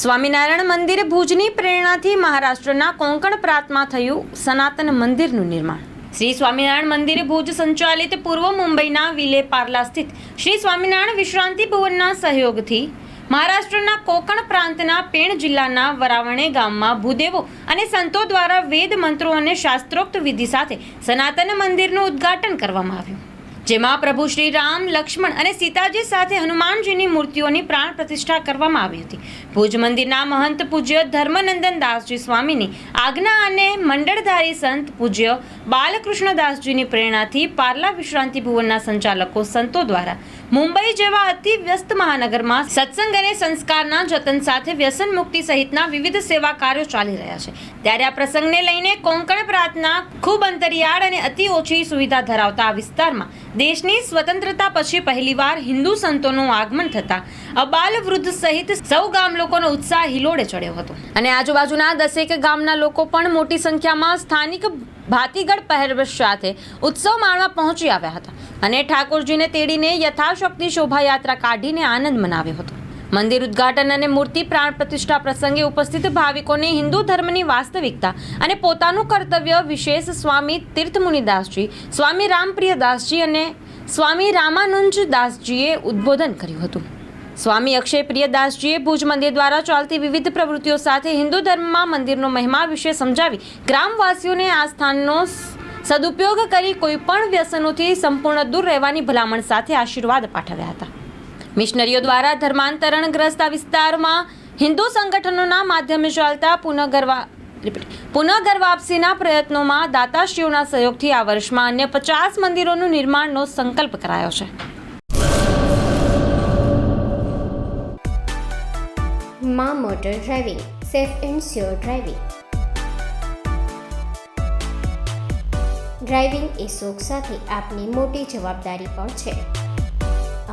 સ્વામિનારાયણ મંદિર ભુજની પ્રેરણાથી મહારાષ્ટ્રના કોંકણ પ્રાંતમાં થયું સનાતન મંદિરનું નિર્માણ. શ્રી સ્વામિનારાયણ મંદિર ભુજ સંચાલિત પૂર્વ મુંબઈના વિલે પાર્લા સ્થિત શ્રી સ્વામિનારાયણ વિશ્રાંતિ ભુવનના સહયોગથી મહારાષ્ટ્રના કોકણ પ્રાંતના પેણ જિલ્લાના વરાવણે ગામમાં ભૂદેવો અને સંતો દ્વારા વેદ મંત્રો અને શાસ્ત્રોક્ત વિધિ સાથે સનાતન મંદિરનું ઉદ્ઘાટન કરવામાં આવ્યું. જેમાં પ્રભુ શ્રી રામ લક્ષ્મણ અને સીતાજી સાથે હનુમાનજીની મૂર્તિઓની પ્રાણ પ્રતિષ્ઠા કરવામાં આવી હતી. ભુજ મંદિરના મહંત પૂજ્ય ધર્મનંદન દાસજી સ્વામીની આજ્ઞા અને મંડળધારી સંત પૂજ્ય બાલકૃષ્ણદાસજીની પ્રેરણાથી પાર્લા વિશ્રાંતિ ભુવનના સંચાલકો સંતો દ્વારા મુંબઈ જેવા અતિ વ્યસ્ત મહાનગરમાં સત્સંગ અને સંસ્કારના જતન સાથે વ્યસન મુક્તિ સહિતના વિવિધ સેવા કાર્યો ચાલી રહ્યા છે. ત્યારે આ પ્રસંગને લઈને કોંકણ પ્રાંતના ખૂબ અંતરિયાળ અને અતિ ઓછી સુવિધા ધરાવતા આ વિસ્તારમાં દેશની સ્વતંત્રતા પછી પહેલીવાર હિન્દુ સંતોનું આગમન થતા અબાલ વૃદ્ધ સહિત સૌ ગામ લોકોનો ઉત્સાહ હિલોડે ચડ્યો હતો. અને આજુબાજુના દસેક ગામના લોકો પણ મોટી સંખ્યામાં સ્થાનિક ભાતીગઢ પહેરવેશ સાથે ઉત્સવ માણવા પહોંચી આવ્યા હતા. અને ઠાકોરજીને તેડીને યથાશક્તિ શોભાયાત્રા કાઢીને આનંદ મનાવ્યો હતો. મંદિર ઉદ્ઘાટન અને મૂર્તિ પ્રાણ પ્રતિષ્ઠા પ્રસંગે ઉપસ્થિત ભાવિકોને હિન્દુ ધર્મની વાસ્તવિકતા અને પોતાનું કર્તવ્ય વિશેષ સ્વામી તીર્થમુનિદાસજી, સ્વામી રામપ્રિયદાસજી અને સ્વામી રામાનુંજદાસજીએ ઉદ્બોધન કર્યું હતું. સ્વામી અક્ષય પ્રિયદાસજીએ ભુજ મંદિર દ્વારા ચાલતી વિવિધ પ્રવૃત્તિઓ સાથે હિન્દુ ધર્મમાં મંદિરનો મહિમા વિશે સમજાવી ગ્રામવાસીઓને આ સ્થાનનો સદુપયોગ કરી કોઈપણ વ્યસનોથી સંપૂર્ણ દૂર રહેવાની ભલામણ સાથે આશીર્વાદ પાઠવ્યા હતા. મિશનરીઓ દ્વારા ધર્માંતરણગ્રસ્ત વિસ્તારમાં હિન્દુ સંગઠનોના માધ્યમે ચાલતા પુનઃગરવા પુનઃગર વાપસીના પ્રયત્નોમાં દાતાશ્રીઓના સહયોગથી આ વર્ષમાં અન્ય પચાસ મંદિરોનું નિર્માણનો સંકલ્પ કરાયો છે. મા motor driving, safe and sure driving. Driving એ શોખ સાથે આપની મોટી જવાબદારી પણ છે.